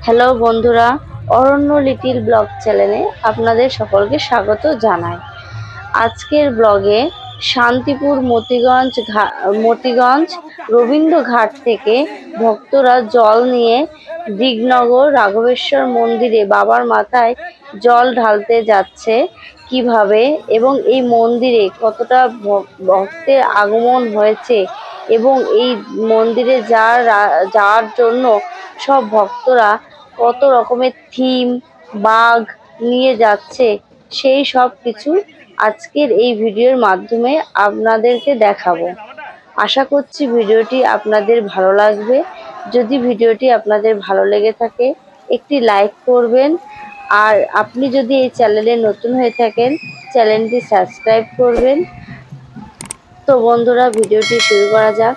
Hello বন্ধুরা, অরণ্য little blog চ্যানেলে আপনাদের সকলকে স্বাগত জানাই। আজকের ব্লগে শান্তিপুর মতিগঞ্জ মতিগঞ্জ রবীন্দ্র ঘাট থেকে ভক্তরা জল নিয়ে দিগনগর রাঘবেশ্বর মন্দিরে বাবার মাথায় জল ঢালতে যাচ্ছে কীভাবে এবং এই মন্দিরে কতটা ভক্তের আগমন হয়েছে এবং এই মন্দিরে যাওয়ার যাওয়ার জন্য সব ভক্তরা কত রকমের থিম বাঘ নিয়ে যাচ্ছে, সেই সব কিছু আজকের এই ভিডিওর মাধ্যমে আপনাদেরকে দেখাবো। আশা করছি ভিডিওটি আপনাদের ভালো লাগবে। যদি ভিডিওটি আপনাদের ভালো লেগে থাকে, একটি লাইক করবেন। আর আপনি যদি এই চ্যানেলে নতুন হয়ে থাকেন, চ্যানেলটি সাবস্ক্রাইব করবেন। তো বন্ধুরা, ভিডিওটি শুরু করা যাক।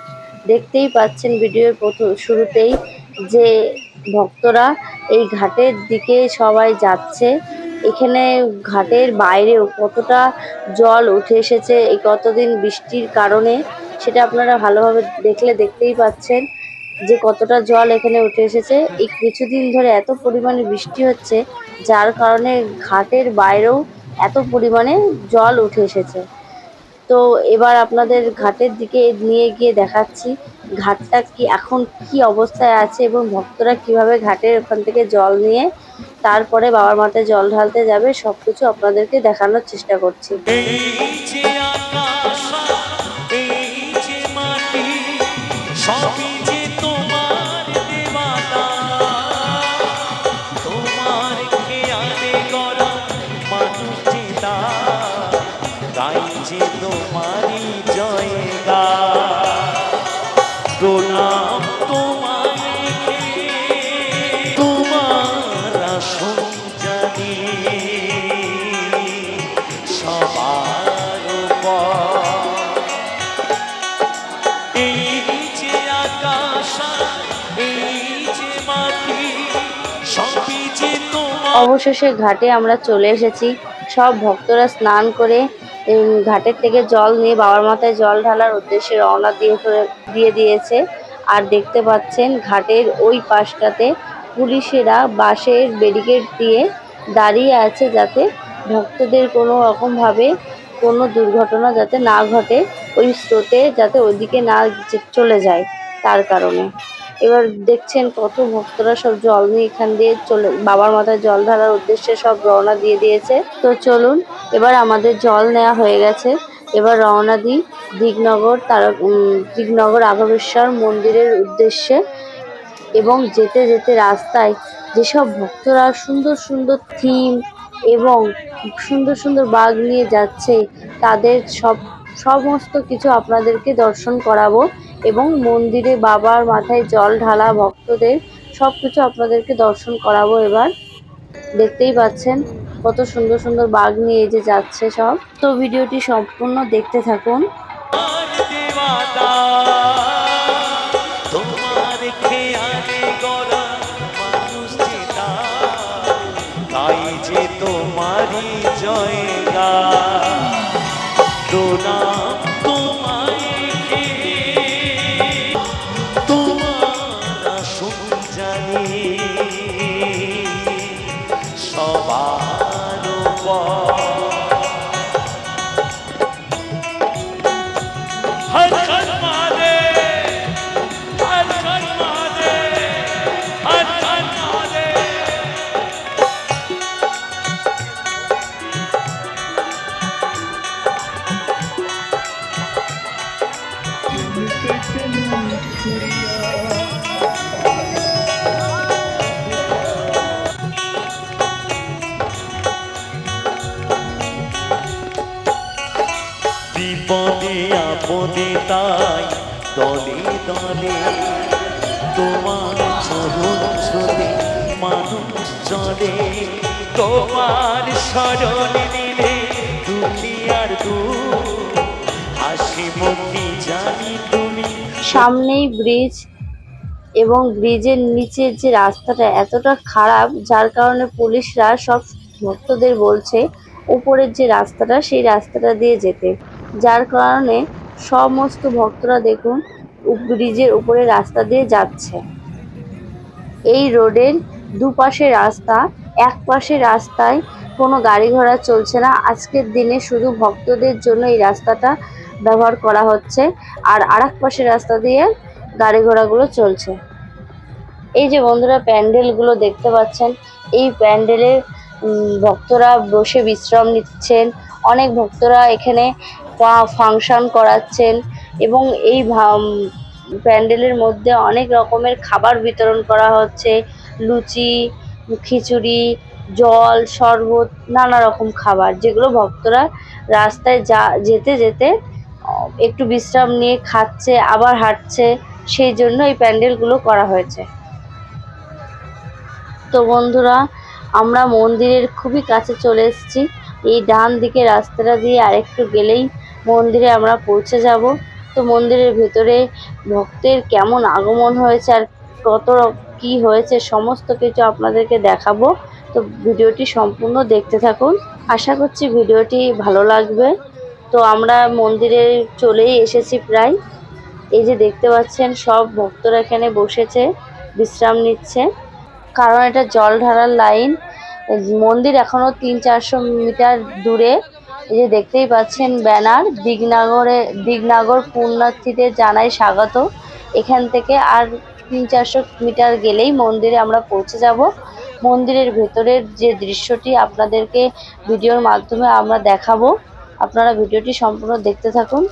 দেখতেই পাচ্ছেন ভিডিওর প্রথম শুরুতেই যে ভক্তরা এই ঘাটের দিকে সবাই যাচ্ছে। এখানে ঘাটের বাইরেও কতটা জল উঠে এসেছে, এই কতদিন বৃষ্টির কারণে, সেটা আপনারা ভালোভাবে দেখলে দেখতেই পাচ্ছেন যে কতটা জল এখানে উঠে এসেছে। এই কিছুদিন ধরে এত পরিমাণে বৃষ্টি হচ্ছে, যার কারণে ঘাটের বাইরেও এত পরিমাণে জল উঠে এসেছে। তো এবার আপনাদের ঘাটের দিকে নিয়ে গিয়ে দেখাচ্ছি, ঘাটটা কি এখন কি অবস্থায় আছে এবং ভক্তরা কীভাবে ঘাটের ওখান থেকে জল নিয়ে তারপরে বাবার মাথায় জল ঢালতে যাবে সব কিছু আপনাদেরকে দেখানোর চেষ্টা করছি। অবশেষে ঘাটে আমরা চলে এসেছি। সব ভক্তরা স্নান করে ঘাটের থেকে জল নিয়ে বাবার মাথায় জল ঢালার উদ্দেশ্যে রওনা দিয়ে দিয়ে দিয়েছে। আর দেখতে পাচ্ছেন ঘাটের ওই পাশটাতে পুলিশেরা বাঁশের ব্যারিকেড দিয়ে দাঁড়িয়ে আছে যাতে ভক্তদের কোনো রকমভাবে কোনো দুর্ঘটনা যাতে না ঘটে, ওই স্রোতে যাতে ওইদিকে না চলে যায়, তার কারণে। এবার দেখছেন কত ভক্তরা সব জল নিয়ে এখান দিয়ে চলে, বাবার মাথায় জল ঢালার উদ্দেশ্যে সব রওনা দিয়ে দিয়েছে। তো চলুন, এবার আমাদের জল নেওয়া হয়ে গেছে। এবার রওনা দিই দিগনগর তারা দিগনগর রাঘবেশ্বর মন্দিরের উদ্দেশ্যে। এবং যেতে যেতে রাস্তায় যেসব ভক্তরা সুন্দর সুন্দর থিম এবং সুন্দর সুন্দর বাঘ নিয়ে যাচ্ছে, তাদের সব সমস্ত কিছু আপনাদেরকে দর্শন করাবো এবং মন্দিরে বাবার মাথায় জল ঢালা, ভক্তদের সব কিছু আপনাদেরকে দর্শন করাবো এবার। দেখতেই পাচ্ছেন কত সুন্দর সুন্দর বাঘ নিয়ে যে যাচ্ছে সব। তো ভিডিওটি সম্পূর্ণ দেখতে থাকুন। সবার তোমার চরণ ছলে মানুষ চলে তোমার স্মরণ নিলে দুনিয়ার হাসি মুখি জানি তুমি। সামনেই ব্রিজ এবং ব্রিজের নিচের যে রাস্তাটা এতটা খারাপ, যার কারণে পুলিশরা সব ভক্তদের বলছে উপরের যে রাস্তাটা, সেই রাস্তাটা দিয়ে যেতে। যার কারণে সমস্ত ভক্তরা দেখুন ব্রিজের উপরে রাস্তা দিয়ে যাচ্ছে। এই রোডের দুপাশে রাস্তা এক পাশে রাস্তায় কোনো গাড়ি ঘোড়া চলছে না। আজকের দিনে শুধু ভক্তদের জন্য এই রাস্তাটা ব্যবহার করা হচ্ছে আর আরেক পাশে রাস্তা দিয়ে গাড়ি ঘোড়াগুলো চলছে। এই যে বন্ধুরা প্যান্ডেলগুলো দেখতে পাচ্ছেন, এই প্যান্ডেলে ভক্তরা বসে বিশ্রাম নিচ্ছেন। অনেক ভক্তরা এখানে ফাংশন করাচ্ছেন। এবং এই প্যান্ডেলের মধ্যে অনেক রকমের খাবার বিতরণ করা হচ্ছে। লুচি, খিচুড়ি, জল, শরবত, নানা রকম খাবার, যেগুলো ভক্তরা রাস্তায় যা, যেতে যেতে একটু বিশ্রাম নিয়ে খাচ্ছে, আবার হাঁটছে, সেই জন্য এই প্যান্ডেলগুলো করা হয়েছে। তো বন্ধুরা, আমরা মন্দিরের খুবই কাছে চলে এসেছি। এই ডান দিকে রাস্তাটা দিয়ে আরেকটু গেলেই মন্দিরে আমরা পৌঁছে যাব। তো মন্দিরের ভেতরে ভক্তের কেমন আগমন হয়েছে আর কত কি হয়েছে, সমস্ত কিছু আপনাদেরকে দেখাবো। তো ভিডিওটি সম্পূর্ণ দেখতে থাকুন। আশা করছি ভিডিওটি ভালো লাগবে। তো আমরা মন্দিরে চলেই এসেছি প্রায়। এই যে দেখতে পাচ্ছেন, সব ভক্তরা এখানে বসেছে, বিশ্রাম নিচ্ছে। কারণ এটা জল ঢালার লাইন। মন্দির এখনও তিন চারশো মিটার দূরে। এই যে দেখতেই পাচ্ছেন ব্যানার, দিগনাগরে, দিগনাগর পুণ্যার্থীদের জানাই স্বাগত। এখান থেকে আর তিন চারশো মিটার গেলেই মন্দিরে আমরা পৌঁছে যাব। মন্দিরের ভেতরের যে দৃশ্যটি আপনাদেরকে ভিডিওর মাধ্যমে আমরা দেখাবো। আপনারা ভিডিওটি সম্পূর্ণ দেখতে থাকুন।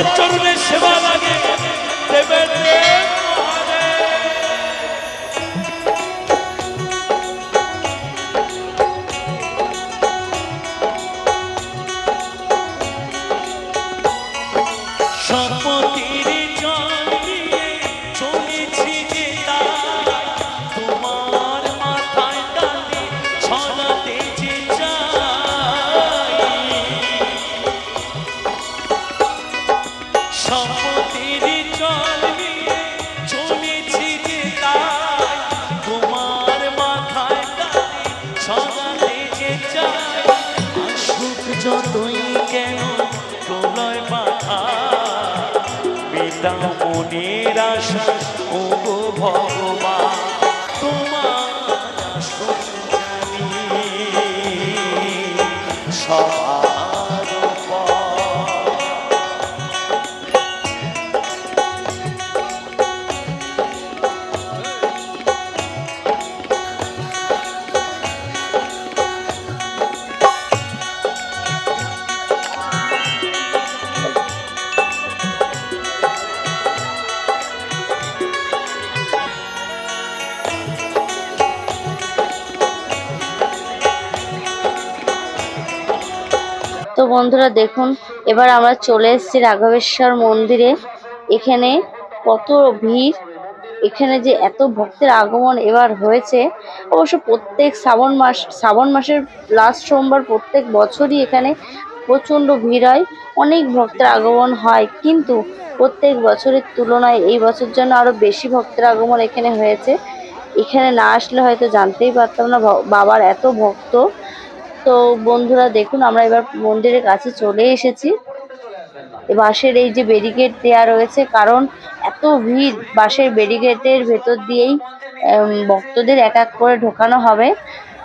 বাবার চরণে সেবা লাগে। দেবেন। ছড়াতে যে চাই আসুক যতই কেন প্রলয় বাধা মেটাও মনের আশা ও গো ভগবান তোমার জানি সবার বন্ধুরা দেখুন, এবার আমরা চলে এসেছি রাঘবেশ্বর মন্দিরে। এখানে কত ভিড়, এখানে যে এত ভক্তের আগমন এবার হয়েছে। অবশ্য প্রত্যেক শ্রাবণ মাস, শ্রাবণ মাসের লাস্ট সোমবার প্রত্যেক বছরই এখানে প্রচণ্ড ভিড় হয়, অনেক ভক্তের আগমন হয়। কিন্তু প্রত্যেক বছরের তুলনায় এই বছর জন্য আরও বেশি ভক্তের আগমন এখানে হয়েছে। এখানে না আসলে হয়তো জানতেই পারতাম না বাবার এত ভক্ত। তো বন্ধুরা দেখুন, আমরা এবার মন্দিরের কাছে চলে এসেছি। বাঁশের এই যে ব্যারিকেড দেওয়া রয়েছে, কারণ এত ভিড় বাঁশের ব্যারিকেডের ভেতর দিয়েই ভক্তদের এক এক করে ঢোকানো হবে।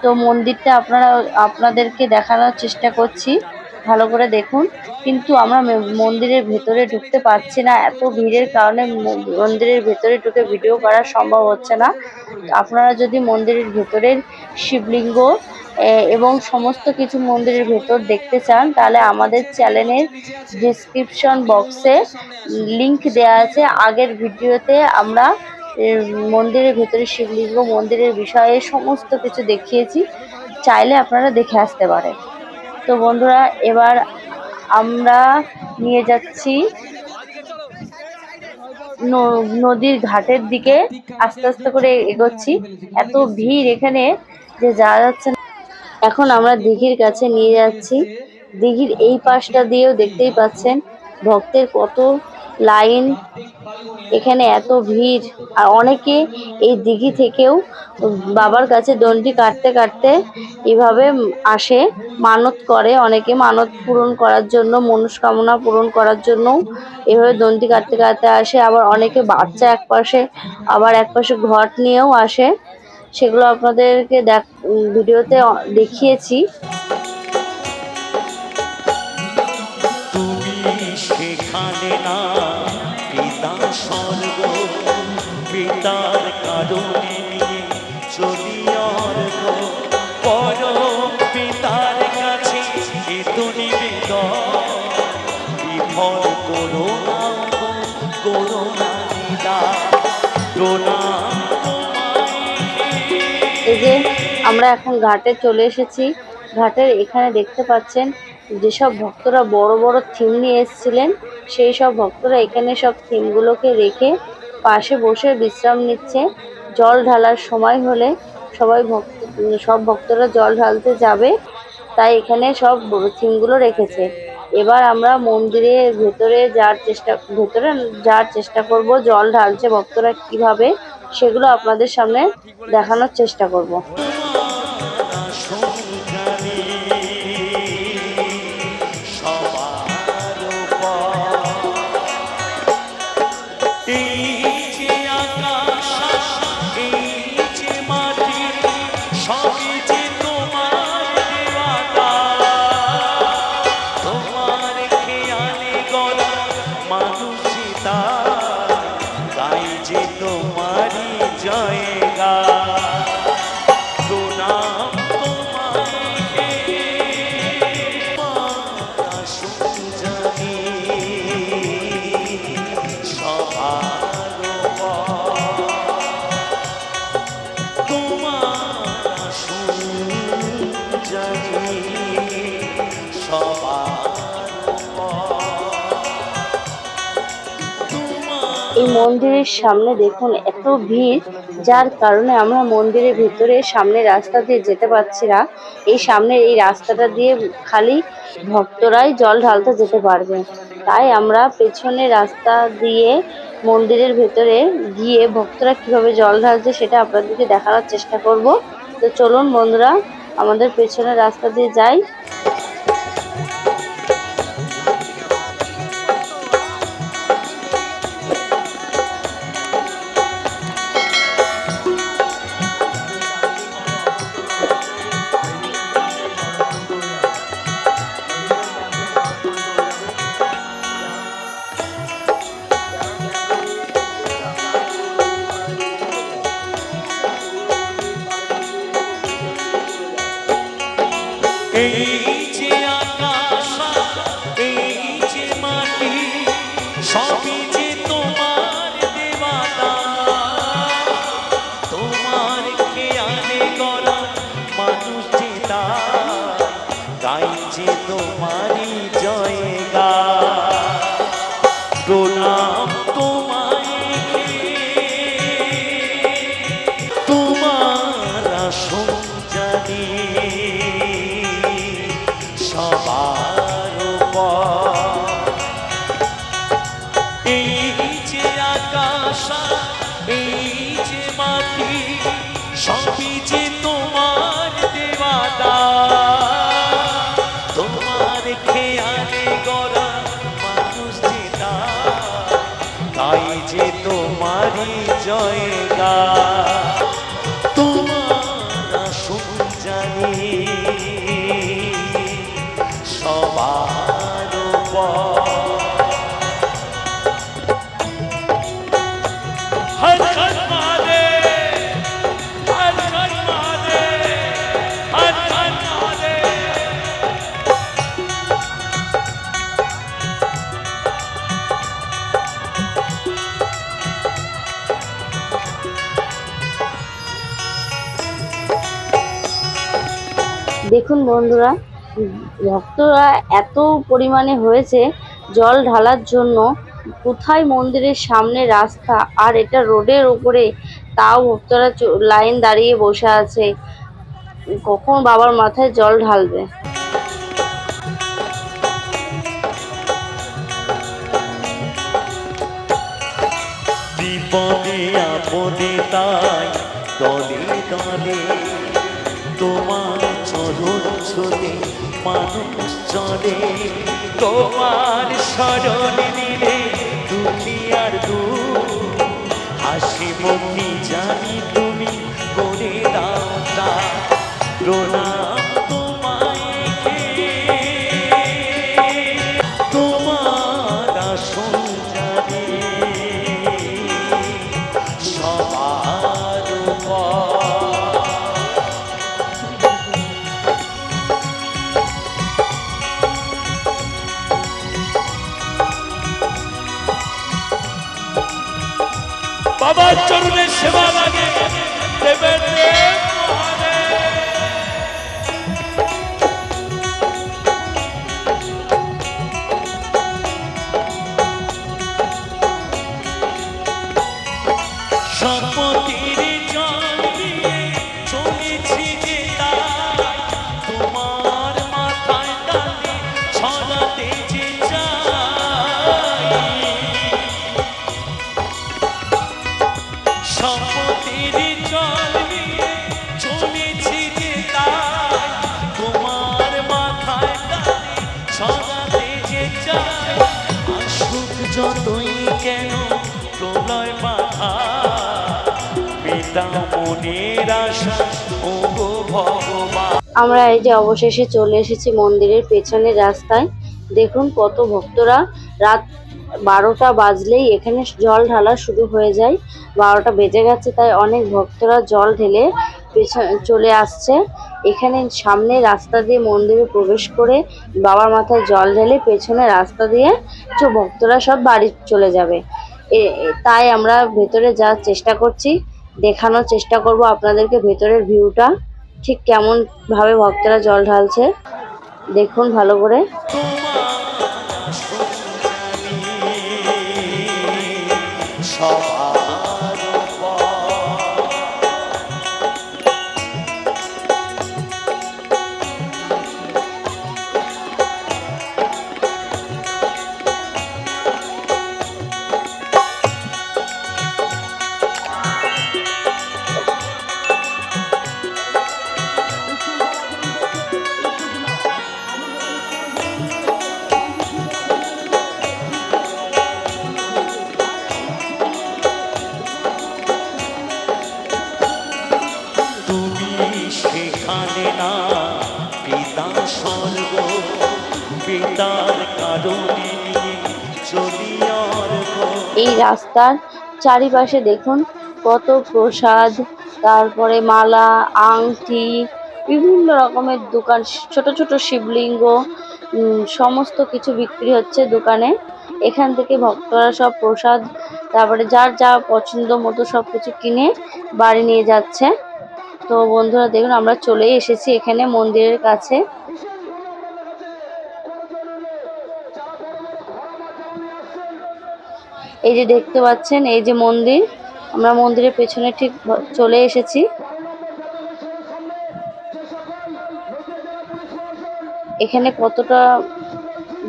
তো মন্দিরটা আপনারা, আপনাদেরকে দেখানোর চেষ্টা করছি। ভালো করে দেখুন। কিন্তু আমরা মন্দিরের ভেতরে ঢুকতে পারছি না। এত ভিড়ের কারণে মন্দিরের ভেতরে ঢুকে ভিডিও করা সম্ভব হচ্ছে না। আপনারা যদি মন্দিরের ভেতরের শিবলিঙ্গ এবং সমস্ত কিছু মন্দিরের ভেতর দেখতে চান, তাহলে আমাদের চ্যানেলের ডিসক্রিপশন বক্সে লিংক দেওয়া আছে। আগের ভিডিওতে আমরা মন্দিরের ভেতরে শিবলিঙ্গ, মন্দিরের বিষয়ে সমস্ত কিছু দেখিয়েছি। চাইলে আপনারা দেখে আসতে পারেন। তো বন্ধুরা, এবার আমরা নিয়ে যাচ্ছি নদীর ঘাটের দিকে আস্তে আস্তে করে এগোচ্ছি এত ভিড় এখানে যে যাওয়া যাচ্ছে না। এখন আমরা দিঘির কাছে নিয়ে যাচ্ছি দিঘির এই পাশটা দিয়েও দেখতেই পাচ্ছেন, ভক্তের কত লাইন। এখানে এত ভিড়। আর অনেকে এই দিঘি থেকেও বাবার কাছে দণ্ডি কাটতে কাটতে এভাবে আসে। মানত করে অনেকে। মানত পূরণ করার জন্য, মনস্কামনা পূরণ করার জন্য এভাবে দণ্ডি কাটতে কাটতে আসে। আবার অনেকে বাচ্চা এক পাশে, আবার এক পাশে ঘট নিয়েও আসে। সেগুলো আপনাদেরকে দেখ ভিডিওতে দেখিয়েছি। যে আমরা এখন ঘাটে চলে এসেছি। ঘাটের এখানে দেখতে পাচ্ছেন যেসব ভক্তরা বড় বড় থিম নিয়ে এসেছিলেন, সেই সব ভক্তরা এখানে সব থিমগুলোকে রেখে পাশে বসে বিশ্রাম নিচ্ছে। জল ঢালার সময় হলে সবাই ভক্ত, সব ভক্তরা জল ঢালতে যাবে, তাই এখানে সব থিমগুলো রেখেছে। এবার আমরা মন্দিরের ভেতরে যাওয়ার চেষ্টা, ভেতরে যাওয়ার চেষ্টা করব, জল ঢালছে ভক্তরা কীভাবে। সেগুলো আপনাদের সামনে দেখানোর চেষ্টা করব। এই মন্দিরের সামনে দেখুন এত ভিড়, যার কারণে আমরা মন্দিরের ভিতরে সামনে রাস্তা দিয়ে যেতে পারছি না। এই সামনের এই রাস্তাটা দিয়ে খালি ভক্তরাই জল ঢালতে যেতে পারবে। তাই আমরা পেছনে রাস্তা দিয়ে মন্দিরের ভেতরে গিয়ে ভক্তরা কীভাবে জল ঢালছে সেটা আপনাদেরকে দেখানোর চেষ্টা করব। তো চলুন বন্ধুরা, আমাদের পেছনের রাস্তা দিয়ে যাই। যে তোমারি জয়গা দেখুন বন্ধুরা ভক্তরা এত পরিমাণে হয়েছে, জল ঢালার জন্য কোথায় মন্দিরের সামনে রাস্তা, আর এটা রোডের উপরে তাও ভক্তরা লাইন দাঁড়িয়ে বসে আছে। কখন বাবার মাথায় জল ঢালবে? বিপদে আপদে তাই, দলে দলে মানুষ চলে তোমার স্মরণ নিলে দুঃখী আর দুঃখ হাসি মুখি জানি আমরা এই যে অবশেষে চলে এসেছি মন্দিরের পেছনের রাস্তায়। দেখুন কত ভক্তরা। রাত বারোটা বাজলেই এখানে জল ঢালা শুরু হয়ে যায়। বারোটা বেজে গেছে, তাই অনেক ভক্তরা জল ঢেলে চলে আসছে। এখানে সামনে রাস্তা দিয়ে মন্দিরে প্রবেশ করে বাবার মাথায় জল ঢেলে পেছনে রাস্তা দিয়ে ভক্তরা সব বাড়ি চলে যাবে। তাই আমরা ভেতরে যাওয়ার চেষ্টা করছি। দেখানোর চেষ্টা করব আপনাদেরকে ভেতরের ভিউটা, ঠিক কেমন ভাবে ভক্তরা জল ঢালছে। দেখুন ভালো করে। এই রাস্তার চারিপাশে দেখুন কত প্রসাদ, তারপরে মালা, আংটি, বিভিন্ন রকমের দোকান, ছোট ছোট শিবলিঙ্গ সমস্ত কিছু বিক্রি হচ্ছে দোকানে। এখান থেকে ভক্তরা সব প্রসাদ, তারপরে যার যা পছন্দ মতো সব কিছু কিনে বাড়ি নিয়ে যাচ্ছে। তো বন্ধুরা দেখুন, আমরা চলেই এসেছি এখানে মন্দিরের কাছে। এই যে দেখতে পাচ্ছেন, এই যে মন্দির। আমরা মন্দিরের পেছনে ঠিক চলে এসেছি। এখানে কতটা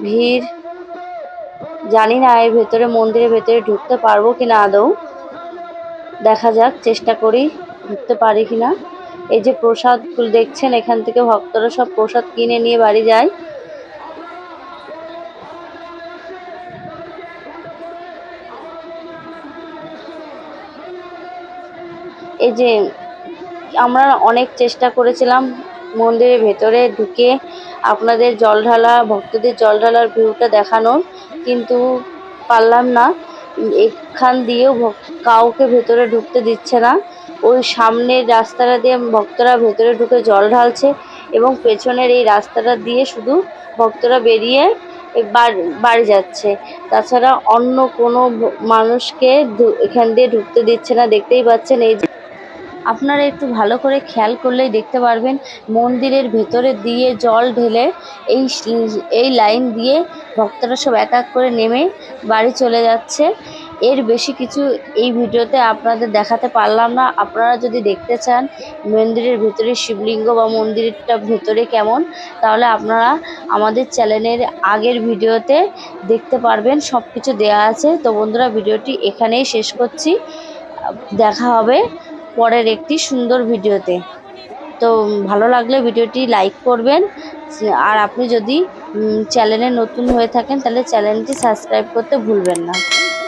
ভিড়, জানি না এর ভেতরে, মন্দিরের ভেতরে ঢুকতে পারব কিনা আদৌ। দেখা যাক, চেষ্টা করি ঢুকতে পারি কিনা। এই যে প্রসাদগুলো দেখছেন, এখান থেকে ভক্তরা সব প্রসাদ কিনে নিয়ে বাড়ি যায়। এই যে আমরা অনেক চেষ্টা করেছিলাম মন্দিরের ভেতরে ঢুকে আপনাদের জল ঢালা, ভক্তদের জল ঢালার ভিউটা দেখানোর, কিন্তু পারলাম না। এখান দিয়েও কাউকে ভেতরে ঢুকতে দিচ্ছে না। ওই সামনের রাস্তাটা দিয়ে ভক্তরা ভেতরে ঢুকে জল ঢালছে এবং পেছনের এই রাস্তাটা দিয়ে শুধু ভক্তরা বেরিয়ে বাড়ি যাচ্ছে। তাছাড়া অন্য কোনো মানুষকে এখান দিয়ে ঢুকতে দিচ্ছে না। দেখতেই পাচ্ছেন এই আপনারা একটু ভালো করে খেয়াল করলেই দেখতে পারবেন, মন্দিরের ভেতরে দিয়ে জল ঢেলে এই এই লাইন দিয়ে ভক্তরা সব এক এক করে নেমে বাড়ি চলে যাচ্ছে। এর বেশি কিছু এই ভিডিওতে আপনাদের দেখাতে পারলাম না। আপনারা যদি দেখতে চান মন্দিরের ভেতরে শিবলিঙ্গ বা মন্দিরটা ভেতরে কেমন, তাহলে আপনারা আমাদের চ্যানেলের আগের ভিডিওতে দেখতে পারবেন সব কিছু দেওয়া আছে। তো বন্ধুরা, ভিডিওটি এখানেই শেষ করছি। দেখা হবে। পরের একটি সুন্দর ভিডিওতে। তো ভালো লাগলে ভিডিওটি লাইক করবেন। আর আপনি যদি চ্যানেলে নতুন হয়ে থাকেন, তাহলে চ্যানেলটি সাবস্ক্রাইব করতে ভুলবেন না।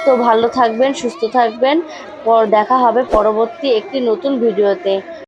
তো, ভালো থাকবেন, সুস্থ থাকবেন। পর, দেখা হবে পরবর্তী একটি নতুন ভিডিওতে।